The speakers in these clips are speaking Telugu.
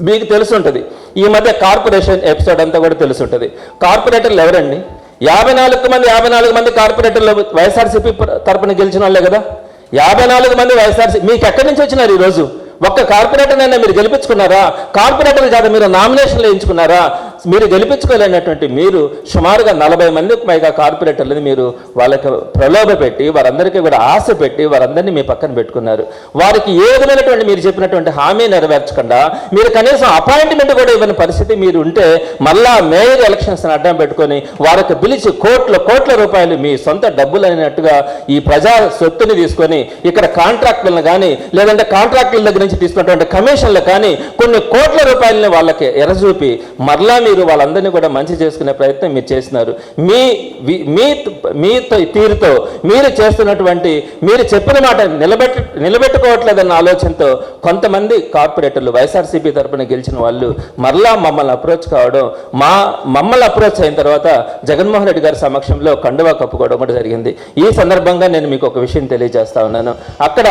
మీకు తెలుసుంటుంది. ఈ మధ్య కార్పొరేషన్ ఎపిసోడ్ అంతా కూడా తెలుసుంటుంది. కార్పొరేటర్లు ఎవరండి? యాభై నాలుగు మంది యాభై నాలుగు మంది కార్పొరేటర్లు వైఎస్ఆర్సీపీ తరపున గెలిచిన వాళ్ళే కదా? యాభై నాలుగు మంది వైఎస్ఆర్సీ మీకు ఎక్కడి నుంచి వచ్చినారు ఈరోజు? ఒక్క కార్పొరేటర్నైనా మీరు గెలిపించుకున్నారా? కార్పొరేటర్ చేత మీరు నామినేషన్లు వేయించుకున్నారా? మీరు గెలిపించుకోలేనటువంటి మీరు సుమారుగా నలభై మందికి పైగా కార్పొరేటర్లని మీరు వాళ్ళకి ప్రలోభ పెట్టి వారందరికీ కూడా ఆశ పెట్టి వారందరినీ మీ పక్కన పెట్టుకున్నారు. వారికి ఏ విధమైనటువంటి మీరు చెప్పినటువంటి హామీ నెరవేర్చకుండా మీరు కనీసం అపాయింట్మెంట్ కూడా ఇవ్వని పరిస్థితి మీరు ఉంటే మళ్ళా మేయర్ ఎలక్షన్స్ అడ్డం పెట్టుకొని వారికి పిలిచి కోట్ల కోట్ల రూపాయలు మీ సొంత డబ్బులు అయినట్టుగా ఈ ప్రజా సొత్తుని తీసుకొని ఇక్కడ కాంట్రాక్టులను కానీ లేదంటే కాంట్రాక్టుల దగ్గర నుంచి తీసుకున్నటువంటి కమిషన్లు కానీ కొన్ని కోట్ల రూపాయలని వాళ్ళకి ఎరచూపి మరలా మీరు వాళ్ళందరినీ కూడా మంచి చేసుకునే ప్రయత్నం మీరు చేసినారు మీ మీ మీ తీరుతో మీరు చేస్తున్నటువంటి మీరు చెప్పిన మాట నిలబెట్టు నిలబెట్టుకోవట్లేదన్న ఆలోచనతో కొంతమంది కార్పొరేటర్లు వైఎస్ఆర్సీపీ తరపున గెలిచిన వాళ్ళు మరలా మమ్మల్ని అప్రోచ్ కావడం మా మమ్మల్ని అప్రోచ్ అయిన తర్వాత జగన్మోహన్ రెడ్డి గారి సమక్షంలో కండువా కప్పుకోవడం కూడా జరిగింది. ఈ సందర్భంగా నేను మీకు ఒక విషయం తెలియజేస్తా ఉన్నాను. అక్కడ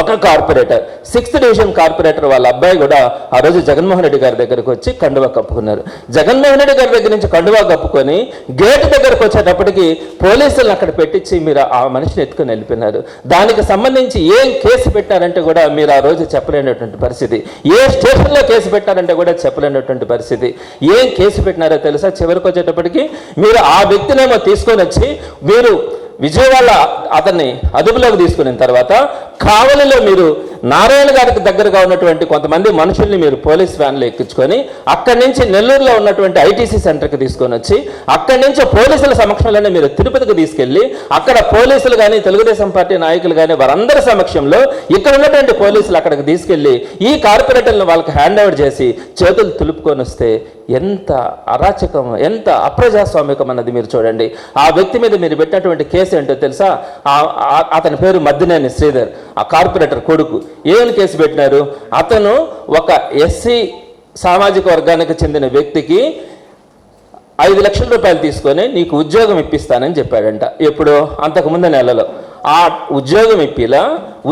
ఒక కార్పొరేటర్ సిక్స్త్ డివిజన్ కార్పొరేటర్ వాళ్ళ అబ్బాయి కూడా ఆ రోజు జగన్మోహన్ రెడ్డి గారి దగ్గరకు వచ్చి కండువా కప్పుకున్నారు. జగన్మోహన్ రెడ్డి గారి దగ్గర నుంచి కండువా కప్పుకొని గేట్ దగ్గరకు వచ్చేటప్పటికి పోలీసులను అక్కడ పెట్టించి మీరు ఆ మనిషిని ఎత్తుకుని వెళ్ళిపోయినారు. దానికి సంబంధించి ఏం కేసు పెట్టారంటే కూడా మీరు ఆ రోజు చెప్పలేనటువంటి పరిస్థితి. ఏ స్టేషన్లో కేసు పెట్టారంటే కూడా చెప్పలేనటువంటి పరిస్థితి. ఏం కేసు పెట్టినారో తెలుసా? చివరికి వచ్చేటప్పటికి మీరు ఆ వ్యక్తినేమో తీసుకొని వచ్చి మీరు విజయవాడ అతన్ని అదుపులోకి తీసుకున్న తర్వాత కావలిలో మీరు నారాయణ గారికి దగ్గరగా ఉన్నటువంటి కొంతమంది మనుషుల్ని మీరు పోలీస్ వ్యాన్లో ఎక్కించుకొని అక్కడి నుంచి నెల్లూరులో ఉన్నటువంటి ఐటీసీ సెంటర్కి తీసుకొని వచ్చి అక్కడి నుంచి పోలీసుల సమక్షంలోనే మీరు తిరుపతికి తీసుకెళ్ళి అక్కడ పోలీసులు కానీ తెలుగుదేశం పార్టీ నాయకులు కానీ వారందరి సమక్షంలో ఇక్కడ ఉన్నటువంటి పోలీసులు అక్కడికి తీసుకెళ్ళి ఈ కార్పొరేటర్లను వాళ్ళకి హ్యాండ్ ఓవర్ చేసి చేతులు తులుపుకొని వస్తే ఎంత అరాచకం ఎంత అప్రజాస్వామికం అన్నది మీరు చూడండి. ఆ వ్యక్తి మీద మీరు పెట్టినటువంటి కేసు ఏంటో తెలుసా? అతని పేరు మద్దినేని శ్రీధర్. ఆ కార్పొరేటర్ కొడుకు. ఏం కేసు పెట్టినారు అతను ఒక ఎస్సీ సామాజిక వర్గానికి చెందిన వ్యక్తికి ఐదు లక్షల రూపాయలు తీసుకొని నీకు ఉద్యోగం ఇప్పిస్తానని చెప్పాడంట. ఎప్పుడు? అంతకుముందు నెలలో. ఆ ఉద్యోగం ఇప్పిలా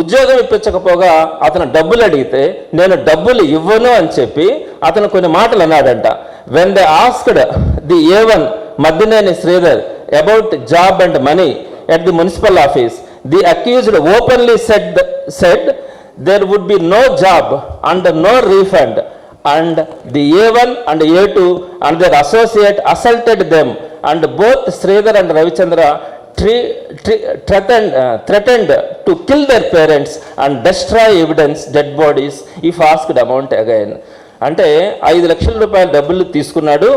ఉద్యోగం ఇప్పించకపోగా అతను డబ్బులు అడిగితే నేను డబ్బులు ఇవ్వను అని చెప్పి అతను కొన్ని మాటలు అన్నాడంట. When the asked the A one Maddineni Sridhar about job and money at the municipal office the accused openly said said there would be no job and no refund and the A one and A two and their associate assaulted them and both Sridhar and Ravichandra tree tree threaten threatened to kill their parents and destroy evidence dead bodies if asked amount again అంటే ఐదు లక్షల రూపాయల డబ్బులు తీసుకున్నాడు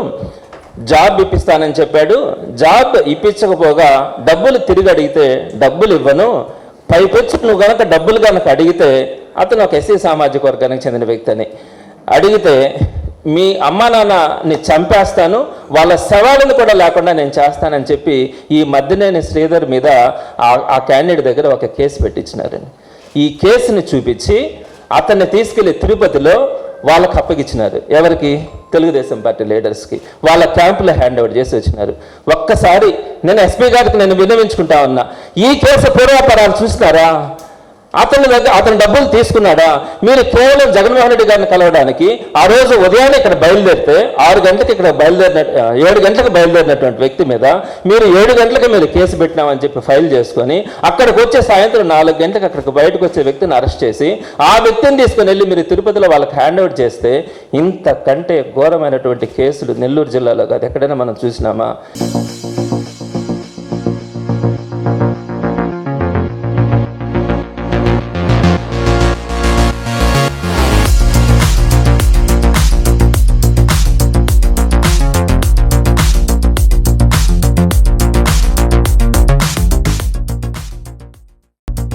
జాబ్ ఇప్పిస్తానని చెప్పాడు. జాబ్ ఇప్పించకపోగా డబ్బులు తిరిగి అడిగితే డబ్బులు ఇవ్వను. పైపెచ్చు నువ్వు గనక డబ్బులు గనక అడిగితే అతను ఒక ఎస్సీ సామాజిక వర్గానికి చెందిన వ్యక్తి అని. అడిగితే మీ అమ్మా నాన్నని చంపేస్తాను వాళ్ళ శవాలను కూడా లేకుండా నేను చేస్తానని చెప్పి ఈ మధ్యనేని శ్రీధర్ మీద ఆ- క్యాండిడేట్ దగ్గర ఒక కేసు పెట్టించినారని. ఈ కేసుని చూపించి అతన్ని తీసుకెళ్ళి తిరుపతిలో వాళ్ళకి అప్పగిచ్చినారు. ఎవరికి? తెలుగుదేశం పార్టీ లీడర్స్కి. వాళ్ళ క్యాంపులో హ్యాండ్ ఓవర్ చేసి వచ్చినారు. ఒక్కసారి నేను ఎస్పీ గారికి నేను విన్నవించుకుంటా ఉన్నా. ఈ కేసు పూర్వాపరాలు చూసినారా? అతని దగ్గర అతను డబ్బులు తీసుకున్నాడా? మీరు కేవలం జగన్మోహన్ రెడ్డి గారిని కలవడానికి ఆ రోజు ఉదయాన్నే ఇక్కడ బయలుదేరితే ఆరు గంటలకు ఇక్కడ బయలుదేరిన ఏడు గంటలకు బయలుదేరినటువంటి వ్యక్తి మీద మీరు ఏడు గంటలకు మీరు కేసు పెట్టినామని చెప్పి ఫైల్ చేసుకొని అక్కడికి వచ్చే సాయంత్రం నాలుగు గంటలకు అక్కడికి బయటకు వచ్చే వ్యక్తిని అరెస్ట్ చేసి ఆ వ్యక్తిని తీసుకుని వెళ్ళి మీరు తిరుపతిలో వాళ్ళకి హ్యాండ్ ఓవర్ చేస్తే ఇంతకంటే ఘోరమైనటువంటి కేసులు నెల్లూరు జిల్లాలో కాదు. ఎక్కడైనా మనం చూసినామా?